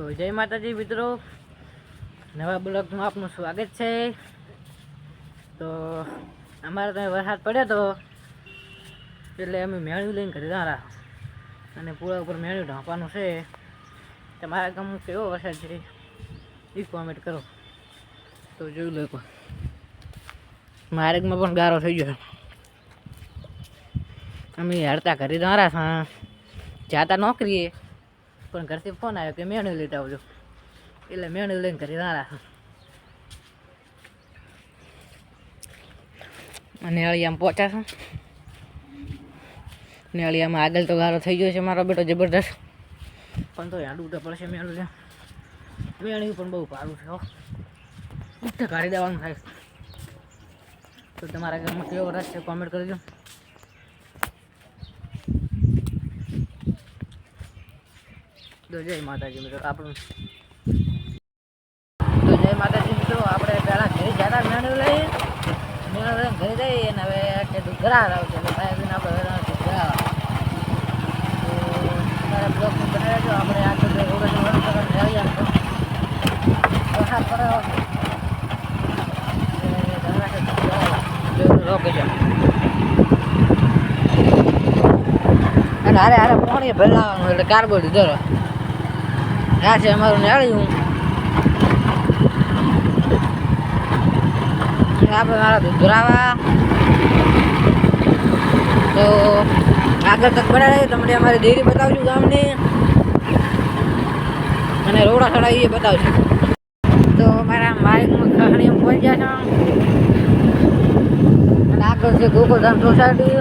તો જય માતાજી મિત્રો. નવા બ્લોગમાં આપનું સ્વાગત છે. તો અમારે ત્યાં વરસાદ પડ્યો તો એટલે અમે મેળ્યું લઈને ઘરે દારા અને પૂરા ઉપર મેળ્યું ઢાંપવાનું છે. તમારા ગામમાં કેવો વરસાદ છે? એ કોમેન્ટ કરો. તો જોઈ લો માર્ગમાં પણ ગારો થઈ ગયો અમે હડતા ઘરે દ્વારા જાતા નોકરીએ. પણ ઘરથી ફોન આવ્યો કે મેણું લેતા આવજો એટલે મેણું લઈને ઘરે ના રાખો. અને અળિયામાં પહોંચ્યા છે. ને અળિયામાં આગળ તો ગારો થઈ ગયો છે મારો બેટો જબરદસ્ત. પણ તો આડું તો પડશે મેણું લે મેણું પણ બહુ સારું છે ઉઠે કાઢી દેવાનું થાય. તો તમારા ગામમાં કેવો રસ છે? કોમેન્ટ કરજો તો જય જઈએ આવશે. એટલે ભાઈ આપણે આપણે આ તો વરસાદ આવી વરસાદ પડે અને હારે હારે પાણી ભરાવાનું એટલે કાર્બોડ ધરો આ છે અમારું નાળિયું. આપણે મારા દુધરાવા તો આગળ તક બનાવે તમને અમારી ડેરી બતાવજો ગામની. અને રોડા સડા એ બતાવશું તો મારા માલિકમાં ઘણી એમ પહોંચી ગયા છે. અને આગળ છે ગોકુલધામ સોસાયટી.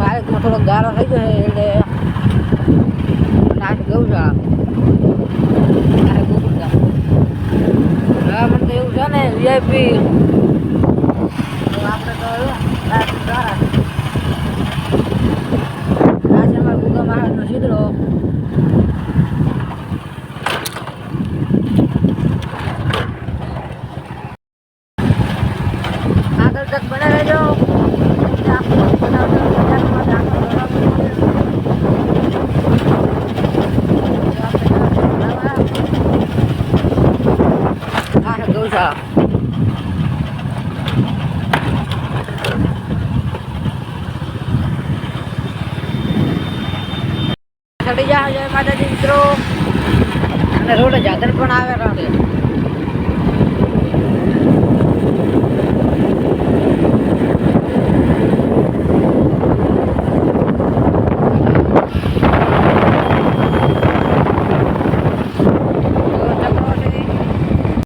માલિકમાં થોડોક ગારો થઈ ગયો એટલે નાશ છે હા મને તો એવું છે ને વીઆઈપી આપણે તો એવું, આ સારા છે. આ છે અમારા ગુગા મહારાજનો છિદ્રો આગળ તક બનાવી લેજો ગૌશાળા ચડી જા જય માતાજી મિત્રો. અને રોડ જાદર પણ આવે રહે